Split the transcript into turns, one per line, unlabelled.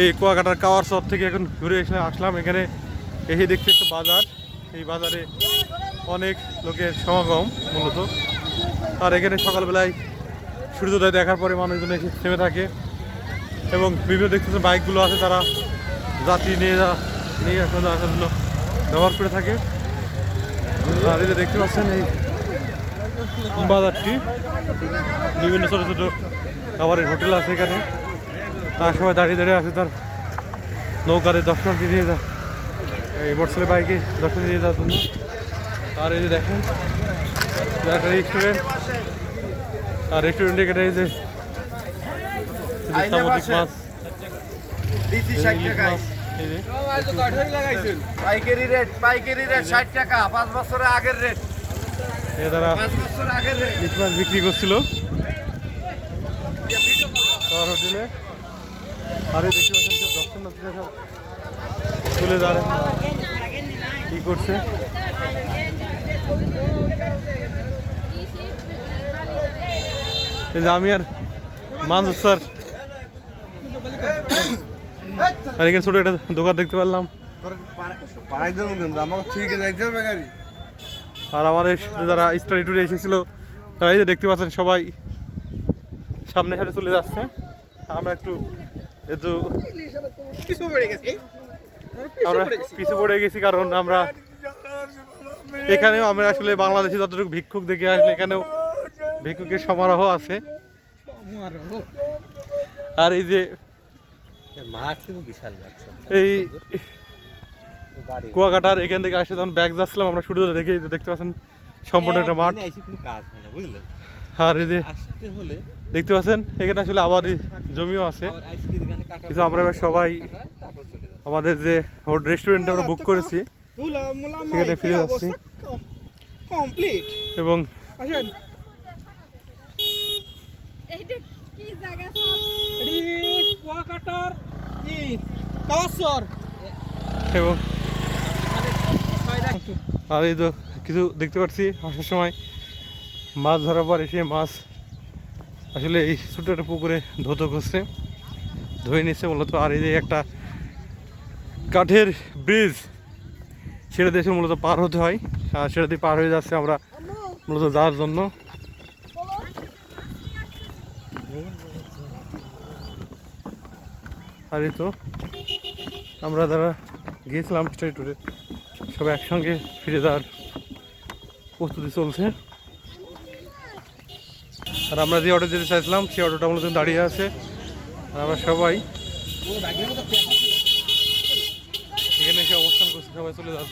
এই কুয়াকাটার কাওয়ার শপ থেকে এখন ঘুরে এসে আসলাম। এখানে এসে দেখতে একটা বাজার। এই বাজারে অনেক লোকের সমাগম মূলত। আর এখানে সকালবেলায় সূর্যোদয় দেখার পরে মানুষজন এসে থেমে থাকে এবং বিভিন্ন দেখতেছে বাইকগুলো আছে তারা যাত্রী নিয়ে যা নিয়ে আসা যাওয়ার জন্য ব্যবহার করে থাকে। আর এই দেখতে পাচ্ছেন এই বাজারটি। বিভিন্ন ছোটো ছোটো খাবারের হোটেল আছে এখানে। তার সময় দাঁড়িয়ে দাঁড়িয়ে আছে তার নৌকারে দর্শনার্থী দিয়ে যা এই মোটরসাইকেল বাইকে দর্শন দিয়ে যাওয়ার জন্য। আর এই যে দেখেন একটা রেস্টুরেন্ট আর রেস্টুরেন্টে এখানে এই যে সামুদ্রিক মাছ। যে যে।
পাইকারি রেট পাইকারি রেট ষাট টাকা পাঁচ বছরের আগের রেট
তারা
পাঁচ বছর আগের রেট
মাছ বিক্রি করছিল। তার হোটেলে আর দেখতে পাচ্ছেন সব দর্শনার্থীরা সব তুলে দাঁড়ায় কি করছে? আমি আর মানুষ স্যার। আর এখানে ছোট একটা দোকান দেখতে পারলাম। আর আমাদের সাথে যারা স্টাডি ট্যুরে এসেছিল, তারা এই যে দেখতে পাচ্ছেন সবাই। সামনে সামনে চলে যাচ্ছে। আমরা একটু একটু
কিছু পড়ে গেছে।
আমরা পিছু পড়ে গেছি। কারণ আমরা এখানেও আমরা আসলে বাংলাদেশে যতটুকু ভিক্ষুক দেখে আসলে এখানেও ভিক্ষুকের সমারোহ আছে। আর এই যে
কিন্তু
এই কুয়াকাটার এখান থেকে আসে যখন ব্যাগ যাচ্ছিলাম আমরা শুরু দেখে দেখতে পাচ্ছেন সম্পূর্ণ একটা মাঠ।
হয়
আর এই যে দেখতে পাচ্ছেন এখানে আসলে আবাদি জমিও আছে
আবার
কিন্তু আমরা এবার সবাই আমাদের যে রেস্টুরেন্ট আমরা বুক করেছি সেখানে ফিরে যাচ্ছি এবং এবং আর এই তো কিছু দেখতে পাচ্ছি আসার সময় মাছ ধরার পর এসে মাছ আসলে এই ছোটো একটা পুকুরে ধুতো করছে, ধুয়ে নিচ্ছে মূলত। আর এই যে একটা কাঠের ব্রিজ, সেটা দেশে মূলত পার হতে হয়। আর সেটা দিয়ে পার হয়ে যাচ্ছে আমরা মূলত যাওয়ার জন্য। আর এই তো আমরা যারা গিয়েছিলাম স্টাডি ট্যুরে, সবাই একসঙ্গে ফিরে যাওয়ার প্রস্তুতি চলছে। আর আমরা যে অটো দিতে চাইছিলাম, সেই অটোটা মূলত দাঁড়িয়ে আছে। আর আমরা সবাই এখানে এসে অবস্থান করছি সবাই চলে যাওয়ার